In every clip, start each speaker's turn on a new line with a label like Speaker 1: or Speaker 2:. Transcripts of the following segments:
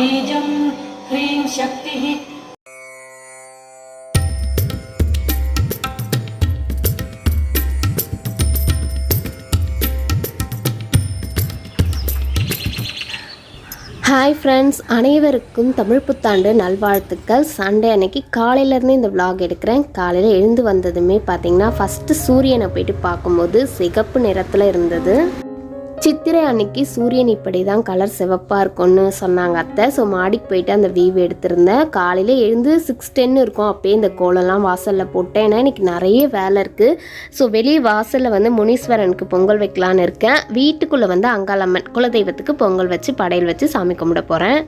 Speaker 1: बीजं ह्रीं शक्तिः
Speaker 2: ஹாய் ஃப்ரெண்ட்ஸ் அனைவருக்கும் தமிழ் புத்தாண்டு நல்வாழ்த்துக்கள் சண்டே அன்னைக்கு காலையிலேருந்து இந்த vlog எடுக்கிறேன் காலையில் எழுந்து வந்ததுமே பார்த்தீங்கன்னா ஃபஸ்ட்டு சூரியனை போயிட்டு பார்க்கும்போது சிகப்பு நிறத்தில் இருந்தது சித்திரை அன்னைக்கு சூரியன் இப்படி தான் கலர் சிவப்பாக இருக்கும்னு சொன்னாங்க அத்தை. ஸோ மாடிக்கு போயிட்டு அந்த வீவு எடுத்திருந்தேன். காலையில் எழுந்து சிக்ஸ் டென் இருக்கும். அப்போயே இந்த கோலம்லாம் வாசலில் போட்டேன். ஏன்னா இன்னைக்கு நிறைய வேலை இருக்குது ஸோ வெளியே வாசலில் வந்து முனீஸ்வரனுக்கு பொங்கல் வைக்கலான்னு இருக்கேன். வீட்டுக்குள்ளே வந்து அங்காளம்மன் குலதெய்வத்துக்கு பொங்கல் வச்சு படையல் வச்சு சாமி கும்பிட போகிறேன்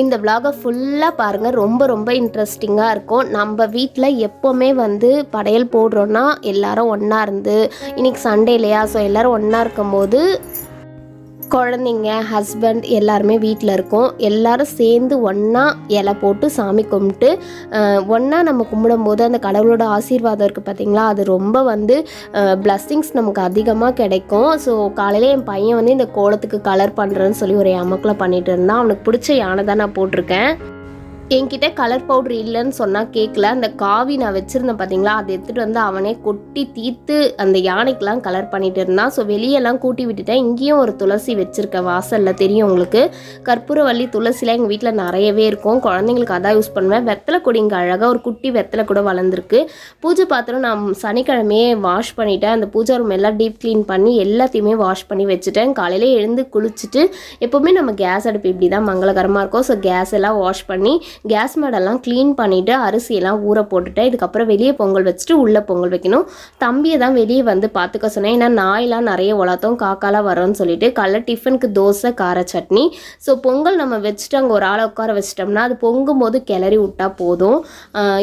Speaker 2: இந்த விலாகை ஃபுல்லாக பாருங்கள் ரொம்ப ரொம்ப இன்ட்ரெஸ்டிங்காக இருக்கும். நம்ம வீட்டில் எப்போவுமே வந்து படையல் போடுறோன்னா எல்லாரும் ஒன்றா இருந்து இன்னைக்கு சண்டே இல்லையா? ஸோ எல்லோரும் ஒன்றா இருக்கும்போது குழந்தைங்க ஹஸ்பண்ட் எல்லாருமே வீட்டில் இருக்கோம். எல்லாரும் சேர்ந்து ஒன்றா இலை போட்டு சாமி கும்பிட்டு ஒன்றா நம்ம கும்பிடும்போது அந்த கடவுளோட ஆசீர்வாதம் இருக்குது பார்த்தீங்களா அது ரொம்ப வந்து பிளஸ்ஸிங்ஸ் நமக்கு அதிகமாக கிடைக்கும். ஸோ காலையில் என் பையன் வந்து இந்த கோலத்துக்கு கலர் பண்ணுறேன்னு சொல்லி ஒரு அமக்கில் பண்ணிட்டு இருந்தான். அவனுக்கு பிடிச்ச யானை தான் நான் போட்டிருக்கேன். என்கிட்ட கலர் பவுடர் இல்லைன்னு சொன்னால் கேட்கல அந்த காவி நான் வச்சுருந்தேன் பார்த்தீங்களா அதை எடுத்துகிட்டு வந்து அவனே கொட்டி தீர்த்து அந்த யானைக்கெலாம் கலர் பண்ணிட்டு இருந்தான். ஸோ வெளியெல்லாம் கூட்டி விட்டுட்டேன். இங்கேயும் ஒரு துளசி வச்சுருக்கேன் வாசலில் தெரியும் உங்களுக்கு. கற்பூரவள்ளி துளசிலாம் எங்கள் வீட்டில் நிறையவே இருக்கும். குழந்தைங்களுக்கு அதான் யூஸ் பண்ணுவேன். வெத்தலை கொடி இங்கே அழகாக ஒரு குட்டி வெத்தலை கூட வளர்ந்துருக்கு. பூஜை பாத்திரம் நான் சனிக்கிழமையே வாஷ் பண்ணிட்டேன். அந்த பூஜை ரூம் எல்லாம் டீப் க்ளீன் பண்ணி எல்லாத்தையுமே வாஷ் பண்ணி வச்சுட்டேன். காலையில் எழுந்து குளிச்சுட்டு எப்போவுமே நம்ம கேஸ் அடுப்பு இப்படி தான் மங்களகரமாக இருக்கும். ஸோ கேஸ் எல்லாம் வாஷ் பண்ணி கேஸ் மாடெல்லாம் க்ளீன் பண்ணிவிட்டு அரிசியெல்லாம் ஊற போட்டுட்டேன் இதுக்கப்புறம் வெளியே பொங்கல் வச்சுட்டு உள்ளே பொங்கல் வைக்கணும். தம்பியை தான் வெளியே வந்து பார்த்துக்க சொன்னேன். ஏன்னா நாயெல்லாம் நிறைய வளர்த்தோம் காக்காலாம் வரோன்னு சொல்லிட்டு காலைல டிஃபனுக்கு தோசை கார சட்னி. ஸோ பொங்கல் நம்ம வச்சுட்டு அங்கே ஒரு ஆளை உட்கார வச்சிட்டோம்னா அது பொங்கும் போது கிளறி விட்டா போதும்.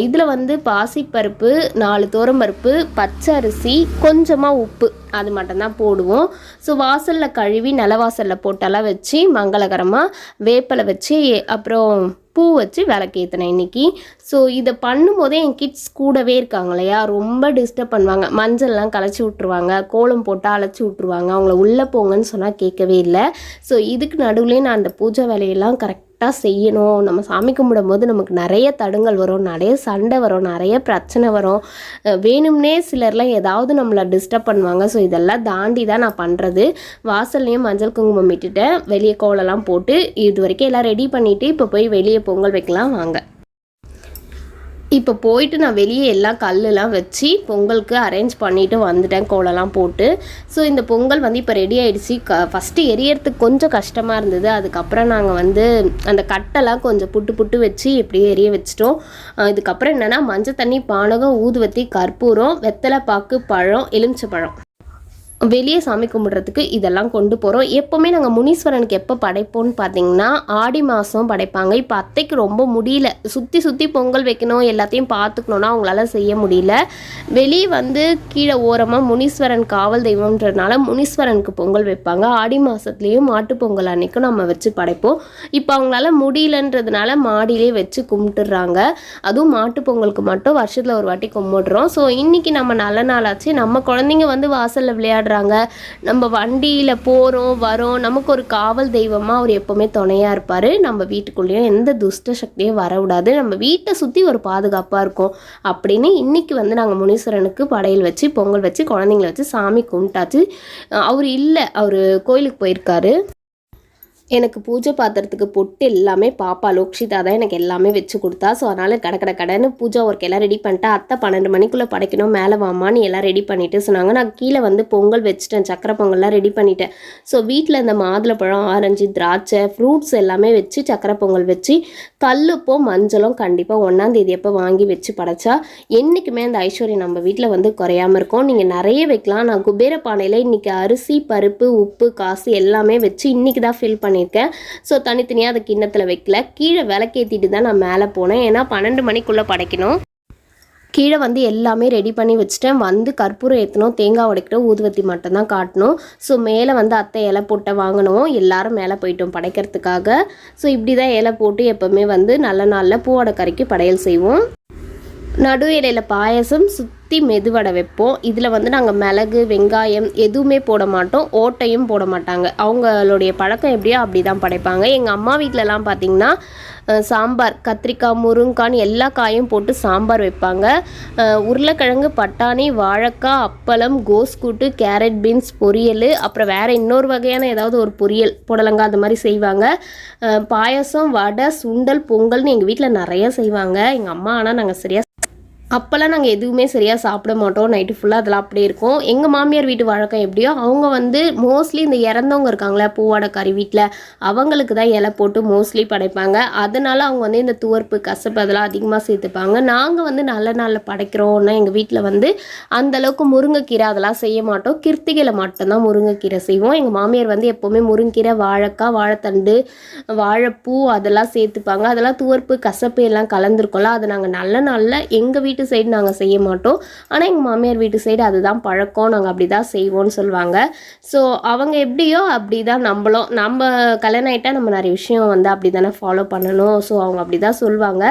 Speaker 2: இதில் வந்து பாசிப்பருப்பு நாலு பருப்பு பச்சை அரிசி கொஞ்சமாக உப்பு அது மட்டும்தான் போடுவோம். ஸோ வாசலில் கழுவி நிலவாசலில் போட்டெல்லாம் வச்சு மங்களகரமாக வேப்பலை வச்சு அப்புறம் பூ வச்சு விளக்கேற்றினேன் இன்னைக்கு. ஸோ இதை பண்ணும்போதே என் கிட்ஸ் கூடவே இருக்காங்க இல்லையா ரொம்ப டிஸ்டர்ப் பண்ணுவாங்க. மஞ்சள்லாம் கலைச்சி விட்ருவாங்க கோலம் போட்டால் அழைச்சி விட்ருவாங்க அவங்கள உள்ளே போங்கன்னு சொன்னால் கேட்கவே இல்லை. ஸோ இதுக்கு நடுவுலேயே நான் அந்த பூஜை வேலையெல்லாம் கரெக்ட் கரெக்டாக செய்யணும். நம்ம சாமி கும்பிடும் போது நமக்கு நிறைய தடுங்கள் வரும். நிறைய சண்டை வரும். நிறைய பிரச்சனை வரும். வேணும்னே சிலர்லாம் ஏதாவது நம்மளை டிஸ்டர்ப் பண்ணுவாங்க. ஸோ இதெல்லாம் தாண்டி தான் நான் பண்ணுறது வாசல்லையும் மஞ்சள் குங்குமம் இட்டுட்டேன். வெளியே கோலம்லாம் போட்டு இது வரைக்கும் எல்லாம் ரெடி பண்ணிவிட்டு இப்போ போய் வெளியே பொங்கல் வைக்கலாம். வாங்க. இப்போ போயிட்டு நான் வெளியே எல்லாம் கல்லுலாம் வச்சு பொங்கலுக்கு அரேஞ்ச் பண்ணிட்டு வந்துட்டேன் கோலம்லாம் போட்டு. ஸோ இந்த பொங்கல் வந்து இப்போ ரெடி ஆகிடுச்சு க ஃபஸ்ட்டு எரியறதுக்கு கொஞ்சம் கஷ்டமாக இருந்தது. அதுக்கப்புறம் நாங்கள் வந்து அந்த கட்டெல்லாம் கொஞ்சம் புட்டு புட்டு வச்சு இப்படியே எரிய வச்சிட்டோம். இதுக்கப்புறம் என்னென்னா மஞ்சள் தண்ணி பானகம் ஊதுவத்தி கற்பூரம் வெத்தலை பாக்கு பழம் எலுமிச்சை பழம். வெளியே சாமி கும்பிட்றதுக்கு இதெல்லாம் கொண்டு போகிறோம் எப்போவுமே நாங்கள் முனீஸ்வரனுக்கு எப்போ படைப்போம்னு பார்த்தீங்கன்னா ஆடி மாதம் படைப்பாங்க. இப்போ அத்தைக்கு ரொம்ப முடியல. சுற்றி சுற்றி பொங்கல் வைக்கணும் எல்லாத்தையும் பார்த்துக்கணுன்னா அவங்களால செய்ய முடியல. வெளியே வந்து கீழே ஓரமாக முனீஸ்வரன் காவல் தெய்வம்ன்றதுனால முனீஸ்வரனுக்கு பொங்கல் வைப்பாங்க. ஆடி மாதத்துலேயும் மாட்டு பொங்கல் அன்னைக்கும் நம்ம வச்சு படைப்போம். இப்போ அவங்களால முடியலன்றதுனால மாடியிலே வச்சு கும்பிட்டுறாங்க. அதுவும் மாட்டு பொங்கலுக்கு மட்டும் வருஷத்தில் ஒரு வாட்டி கும்பிடுறோம். ஸோ இன்றைக்கி நம்ம நல்ல நாளாச்சு. நம்ம குழந்தைங்க வந்து வாசலில் விளையாடுற விளையாடுறாங்க நம்ம வண்டியில் போகிறோம் வரோம் நமக்கு ஒரு காவல் தெய்வமாக அவர் எப்போவுமே துணையாக இருப்பார். நம்ம வீட்டுக்குள்ளேயும் எந்த துஷ்ட சக்தியும் வரவிடாது நம்ம வீட்டை சுற்றி ஒரு பாதுகாப்பாக இருக்கும். அப்படின்னு இன்னைக்கு வந்து நாங்கள் முனீஸ்வரனுக்கு படையல் வச்சு பொங்கல் வச்சு குழந்தைங்கள வச்சு சாமி கும்பிட்டாச்சு. அவர் இல்லை அவர் கோயிலுக்கு போயிருக்காரு. எனக்கு பூஜை பாத்திரத்துக்கு பொட்டு எல்லாமே பாப்பா லோக்ஷிதா தான் எனக்கு எல்லாமே வச்சு கொடுத்தா. ஸோ அதனால் கடை கடை கடைன்னு பூஜா ஒர்க் எல்லாம் ரெடி பண்ணிட்டா. அத்தை பன்னெண்டு மணிக்குள்ளே படைக்கணும் மேலே வாமான்னு எல்லாம் ரெடி பண்ணிட்டு சொன்னாங்க. நான் கீழே வந்து பொங்கல் வச்சுட்டேன் சக்கரை பொங்கல்லாம் ரெடி பண்ணிட்டேன். ஸோ வீட்டில் இந்த மாதுளப்பழம் ஆரஞ்சு திராட்சை ஃப்ரூட்ஸ் எல்லாமே வச்சு சக்கரை பொங்கல் வச்சு கல்லுப்போ மஞ்சளும் கண்டிப்பாக ஒன்றாந்தேதி எப்போ வாங்கி வச்சு படைச்சா என்றைக்குமே அந்த ஐஸ்வர்யம் நம்ம வீட்டில் வந்து குறையாம இருக்கும். நீங்கள் நிறைய வைக்கலாம். நான் குபேர பானையில் இன்றைக்கி அரிசி பருப்பு உப்பு காசு எல்லாமே வச்சு இன்றைக்கி தான் ஃபில் பண்ணி பண்ணியிருக்கேன். ஸோ தனித்தனியாக அதை கிண்ணத்தில் வைக்கல. கீழே விளக்கேற்றிட்டு தான் நான் மேலே போனேன். ஏன்னா பன்னெண்டு மணிக்குள்ளே படைக்கணும். கீழே வந்து எல்லாமே ரெடி பண்ணி வச்சுட்டேன். வந்து கற்பூரம் ஏற்றணும் தேங்காய் உடைக்கணும் ஊதுவத்தி மட்டும்தான் காட்டணும். ஸோ மேலே வந்து அத்தை இலை போட்ட வாங்கணும் எல்லாரும் மேலே போயிட்டோம் படைக்கிறதுக்காக. ஸோ இப்படி தான் இலை போட்டு எப்போவுமே வந்து நல்ல நாளில் பூவோட கறிக்கு படையல் செய்வோம். நடு இலையில் பாயசம் சுற்றி மெதுவடை வைப்போம். இதில் வந்து நாங்கள் மிளகு வெங்காயம் எதுவுமே போட மாட்டோம். ஓட்டையும் போட மாட்டாங்க. அவங்களுடைய பழக்கம் எப்படியோ அப்படி தான் படைப்பாங்க. எங்கள் அம்மா வீட்டிலலாம் பார்த்திங்கன்னா சாம்பார் கத்திரிக்காய் முருங்கான்னு எல்லா காயும் போட்டு சாம்பார் வைப்பாங்க. உருளைக்கிழங்கு பட்டாணி வாழைக்காய் அப்பளம் கோஸ் கூட்டு கேரட் பீன்ஸ் பொரியல் அப்புறம் வேறு இன்னொரு வகையான ஏதாவது ஒரு பொரியல் புடலங்காய் அந்த மாதிரி செய்வாங்க. பாயசம் பாயாசம் வடை சுண்டல் பொங்கல்னு எங்கள் வீட்டில் நிறைய செய்வாங்க. எங்கள் அம்மா ஆனால் நாங்கள் சரியாக அப்போல்லாம் நாங்கள் எதுவுமே சரியாக சாப்பிட மாட்டோம். நைட்டு ஃபுல்லாக அதெல்லாம் அப்படியே இருக்கும். எங்கள் மாமியார் வீட்டு வழக்கம் எப்படியோ அவங்க வந்து மோஸ்ட்லி இந்த இறந்தவங்க இருக்காங்களே பூவாடைக்காரி வீட்டில் அவங்களுக்கு தான் இலை போட்டு மோஸ்ட்லி படைப்பாங்க. அதனால அவங்க வந்து இந்த துவர்ப்பு கசப்பு அதெல்லாம் அதிகமாக சேர்த்துப்பாங்க. நாங்கள் வந்து நல்ல நாளில் படைக்கிறோன்னா எங்கள் வீட்டில் வந்து அந்த அளவுக்கு முருங்கைக்கீரை அதெல்லாம் செய்ய மாட்டோம். கிருத்திகையில் மட்டும்தான் முருங்கைக்கீரை செய்வோம். எங்கள் மாமியார் வந்து எப்போவுமே முருங்கைக்கீரை வாழைக்காய் வாழைத்தண்டு வாழைப்பூ அதெல்லாம் சேர்த்துப்பாங்க. அதெல்லாம் துவர்ப்பு கசப்பு எல்லாம் கலந்துருக்கோம்ல அதை நாங்கள் நல்ல நாளில் எங்கள் வீட்டு சைடு நாங்கள் செய்ய மாட்டோம். ஆனால் எங்கள் மாமியார் வீட்டு சைடு அதுதான் பழக்கம். நாங்கள் அப்படி தான் செய்வோம்னு சொல்லுவாங்க. ஸோ அவங்க எப்படியோ அப்படி தான் நம்மளும். நம்ம கல்யாணம் ஆகிட்டா நம்ம நிறைய விஷயம் வந்து அப்படி தானே ஃபாலோ பண்ணணும். ஸோ அவங்க அப்படி தான் சொல்லுவாங்க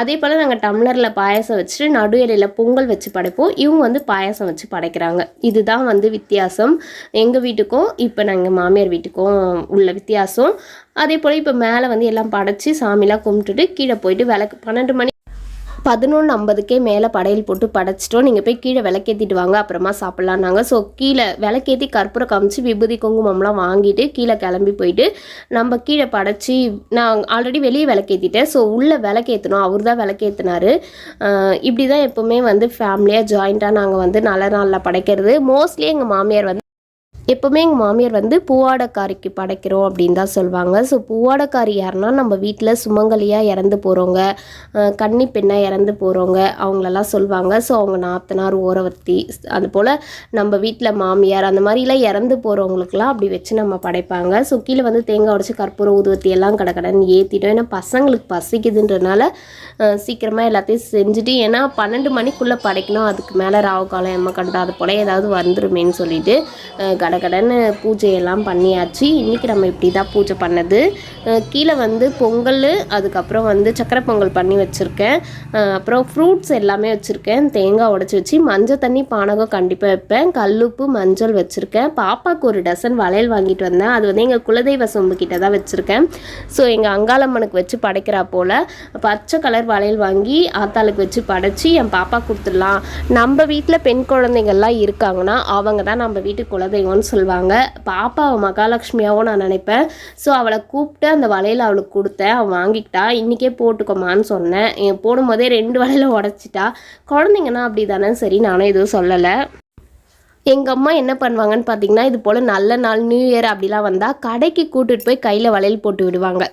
Speaker 2: அதே போல் நாங்கள் டம்ளரில் பாயாசம் வச்சுட்டு நடு இலையில் பொங்கல் வச்சு படைப்போம். இவங்க வந்து பாயாசம் வச்சு படைக்கிறாங்க. இதுதான் வந்து வித்தியாசம். எங்கள் வீட்டுக்கும் இப்போ நாங்கள் மாமியார் வீட்டுக்கும் உள்ள வித்தியாசம். அதே போல் இப்போ மேலே வந்து எல்லாம் படைச்சி சாமிலாம் கும்பிட்டுட்டு கீழே போயிட்டு விளக்கு பன்னெண்டு மணி பதினொன்று ஐம்பதுக்கே மேலே படையல் போட்டு படைச்சிட்டோம். நீங்கள் போய் கீழே விளக்கேற்றிட்டு வாங்க அப்புறமா சாப்பிட்லான்னாங்க ஸோ கீழே விளக்கேற்றி கற்பூரம் காமிச்சு விபூதி குங்குமம்லாம் வாங்கிட்டு கீழே கிளம்பி போயிட்டு நம்ம கீழே படைச்சி நான் ஆல்ரெடி வெளியே விளக்கேற்றிட்டேன் ஸோ உள்ளே விளக்கேற்றணும் அவர் தான் விளக்கேற்றினாரு இப்படி தான் எப்போவுமே வந்து ஃபேமிலியாக ஜாயிண்ட்டாக நாங்கள் வந்து நல்ல நாளில் படைக்கிறது. மோஸ்ட்லி எங்கள் மாமியார் வந்து எப்போவுமே எங்கள் மாமியார் வந்து பூவாடக்காரிக்கு படைக்கிறோம் அப்படின்னு தான் சொல்லுவாங்க ஸோ பூவாடக்காரி யாருன்னா நம்ம வீட்டில் சுமங்கலியாக இறந்து போகிறவங்க கன்னி பெண்ணாக இறந்து போகிறவங்க அவங்களெல்லாம் சொல்லுவாங்க ஸோ அவங்க நாத்தனார் ஓரவர்த்தி அது போல் நம்ம வீட்டில் மாமியார் அந்த மாதிரிலாம் இறந்து போகிறவங்களுக்குலாம் அப்படி வச்சு நம்ம படைப்பாங்க. ஸோ கீழே வந்து தேங்காய் உடச்சி கற்பூரம் ஊதுவத்தி எல்லாம் கடக்கடன்னு ஏற்றிட்டோம் ஏன்னா பசங்களுக்கு பசிக்குதுன்றனால சீக்கிரமாக எல்லாத்தையும் செஞ்சுட்டு ஏன்னா பன்னெண்டு மணிக்குள்ளே படைக்கணும். அதுக்கு மேலே ராவு காலம் எம்ம கண்டா அது போல் ஏதாவது வந்துருமேன்னு சொல்லிட்டு கடை கடகடன்னு பூஜையெல்லாம் பண்ணியாச்சு. இன்றைக்கி நம்ம இப்படி தான் பூஜை பண்ணது. கீழே வந்து பொங்கல் அதுக்கப்புறம் வந்து சக்கரை பொங்கல் பண்ணி வச்சுருக்கேன். அப்புறம் ஃப்ரூட்ஸ் எல்லாமே வச்சுருக்கேன். தேங்காய் உடச்சி வச்சு மஞ்சள் தண்ணி பானகம் கண்டிப்பாக வைப்பேன். கல்லுப்பு மஞ்சள் வச்சுருக்கேன். பாப்பாவுக்கு ஒரு டசன் வளையல் வாங்கிட்டு வந்தேன். அது வந்து எங்கள் குலதெய்வ சொம்பு கிட்ட தான் வச்சுருக்கேன். ஸோ எங்கள் அங்காளம்மனுக்கு வச்சு படைக்கிறா போல் பச்சை கலர் வளையல் வாங்கி ஆத்தாளுக்கு வச்சு படைச்சி என் பாப்பா கொடுத்துடலாம். நம்ம வீட்டில் பெண் குழந்தைங்கள்லாம் இருக்காங்கன்னா அவங்க தான் நம்ம வீட்டு குலதெய்வம்னு சொல்லுவாங்க. பாப்பாவை மகாலட்சுமியாகவும் நான் நினைப்பேன். ஸோ அவளை கூப்பிட்டு அந்த வலையில் அவளுக்கு கொடுத்தேன். அவள் வாங்கிக்கிட்டா. இன்றைக்கே போட்டுக்கோமான்னு சொன்னேன். போடும்போதே ரெண்டு வலையில் உடச்சிட்டா. குழந்தைங்கன்னா அப்படி தானே சரி நானும் எதுவும் சொல்லலை. எங்கள் அம்மா என்ன பண்ணுவாங்கன்னு பார்த்தீங்கன்னா இது போல் நல்ல நாள் நியூ இயர் அப்படிலாம் வந்தால் கடைக்கு கூட்டிகிட்டு போய் கையில் வளையல் போட்டு விடுவாங்க.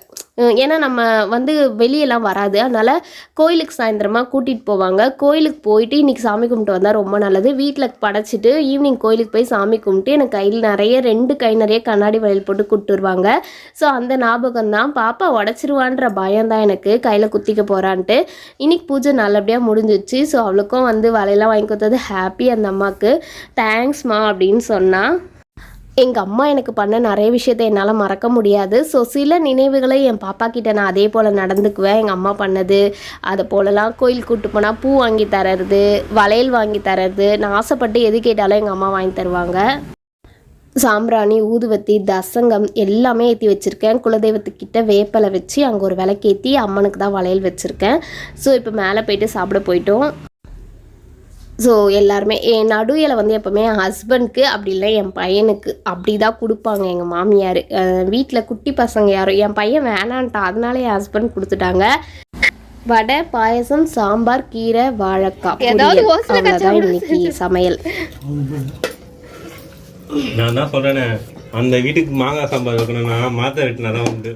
Speaker 2: ஏன்னா நம்ம வந்து வெளியெல்லாம் வராது. அதனால் கோயிலுக்கு சாயந்தரமாக கூட்டிகிட்டு போவாங்க. கோயிலுக்கு போயிட்டு இன்றைக்கி சாமி கும்பிட்டு வந்தால் ரொம்ப நல்லது. வீட்டில் படைச்சிட்டு ஈவினிங் கோயிலுக்கு போய் சாமி கும்பிட்டு எனக்கு கையில் நிறைய ரெண்டு கை நிறைய கண்ணாடி வளையல் போட்டு கொடுத்துருவாங்க ஸோ அந்த ஞாபகம் தான். பாப்பா உடச்சிருவான்ற பயம் தான் எனக்கு. கையில் குத்திக்க போகிறான்ட்டு இன்னைக்கு பூஜை நல்லபடியாக முடிஞ்சிச்சு ஸோ அவளுக்கும் வந்து வலையெல்லாம் வாங்கி கொடுத்தது ஹாப்பி அந்த அம்மாவுக்கு தேங்க்ஸ்மா அப்படின்னு சொன்னால் எங்கள் அம்மா எனக்கு பண்ண நிறைய விஷயத்த என்னால் மறக்க முடியாது. ஸோ சில நினைவுகளை என் பாப்பா கிட்ட நான் அதே போல் நடந்துக்குவேன். எங்கள் அம்மா பண்ணது அதை போலலாம் கோயில் கூட்டு போனால் பூ வாங்கி தரது வளையல் வாங்கி தரது. நான் ஆசைப்பட்டு எது கேட்டாலும் எங்கள் அம்மா வாங்கி தருவாங்க. சாம்பிராணி ஊதுவத்தி தசங்கம் எல்லாமே ஏற்றி வச்சுருக்கேன். குலதெய்வத்துக்கிட்ட வேப்பலை வச்சு அங்கே ஒரு விளக்கேற்றி அம்மனுக்கு தான் வளையல் வச்சுருக்கேன். ஸோ இப்போ மேலே போயிட்டு சாப்பிட போயிட்டோம். ஸோ எல்லாருமே என் நடுவில வந்து எப்போவுமே என் ஹஸ்பண்ட்க்கு அப்படி இல்லை என் பையனுக்கு அப்படி தான் கொடுப்பாங்க எங்கள் மாமியார். வீட்டில் குட்டி பசங்க யாரும் என் பையன் வேணான்ட்டான் அதனால என் ஹஸ்பண்ட் கொடுத்துட்டாங்க. வடை பாயசம் சாம்பார் கீரை வாழைக்காய்
Speaker 3: ஏதாவது
Speaker 2: இன்னைக்கு சமையல்.
Speaker 4: நான் தான் சொல்றேனே அந்த வீட்டுக்கு மாங்காய் சாம்பார் வைக்கணும்னா மாத்த வெட்டினா தான் உண்டு.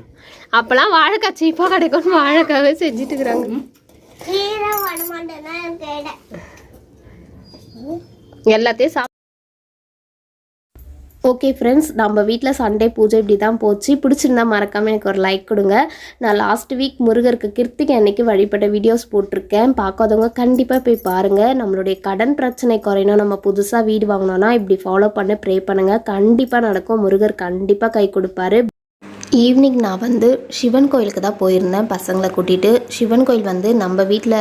Speaker 2: அப்போல்லாம் வாழைக்காய் சீப்பாக கிடைக்கும்னு வாழைக்காவே செஞ்சுட்டு இருக்கிறாங்க. எல்லாத்தையும் சாப் ஓகே ஃப்ரெண்ட்ஸ் நம்ம வீட்டில் சண்டே பூஜை இப்படி தான் போச்சு. பிடிச்சிருந்தா மறக்காமல் எனக்கு ஒரு லைக் கொடுங்க. நான் லாஸ்ட் வீக் முருகருக்கு கிருத்திகை அன்னைக்கு வழிபட்ட வீடியோஸ் போட்டிருக்கேன். பார்க்காதவங்க கண்டிப்பாக போய் பாருங்கள் நம்மளுடைய கடன் பிரச்சனை குறையணும். நம்ம புதுசாக வீடு வாங்கினோன்னா இப்படி ஃபாலோ பண்ண ப்ரே பண்ணுங்கள் கண்டிப்பாக நடக்கும். முருகர் கண்டிப்பாக கை கொடுப்பாரு. ஈவினிங் நான் வந்து சிவன் கோயிலுக்கு தான் போயிருந்தேன். பசங்களை கூட்டிகிட்டு சிவன் கோயில் வந்து நம்ம வீட்டில்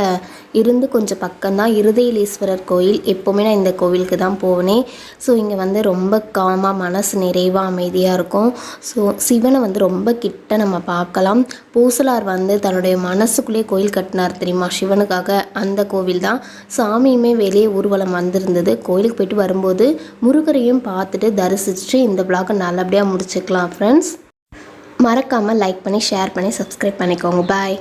Speaker 2: இருந்து கொஞ்சம் பக்கம்தான். இருதயலீஸ்வரர் கோயில். எப்போவுமே நான் இந்த கோவிலுக்கு தான் போவேனே. ஸோ இங்கே வந்து ரொம்ப காமாக மனசு நிறைவாக அமைதியாக இருக்கும். ஸோ சிவனை வந்து ரொம்ப கிட்ட நம்ம பார்க்கலாம். பூசலார் வந்து தன்னுடைய மனசுக்குள்ளேயே கோயில் கட்டினார் தெரியுமா? சிவனுக்காக அந்த கோவில் தான். சாமியுமே வெளியே ஊர்வலம் வந்திருந்தது. கோயிலுக்கு போயிட்டு வரும்போது முருகரையும் பார்த்துட்டு தரிசிச்சுட்டு இந்த vlog-அ நல்லபடியாக முடிச்சுக்கலாம் ஃப்ரெண்ட்ஸ் மறக்காமல் லைக் பண்ணி ஷேர் பண்ணி சப்ஸ்கிரைப் பண்ணிக்கோங்க. பாய்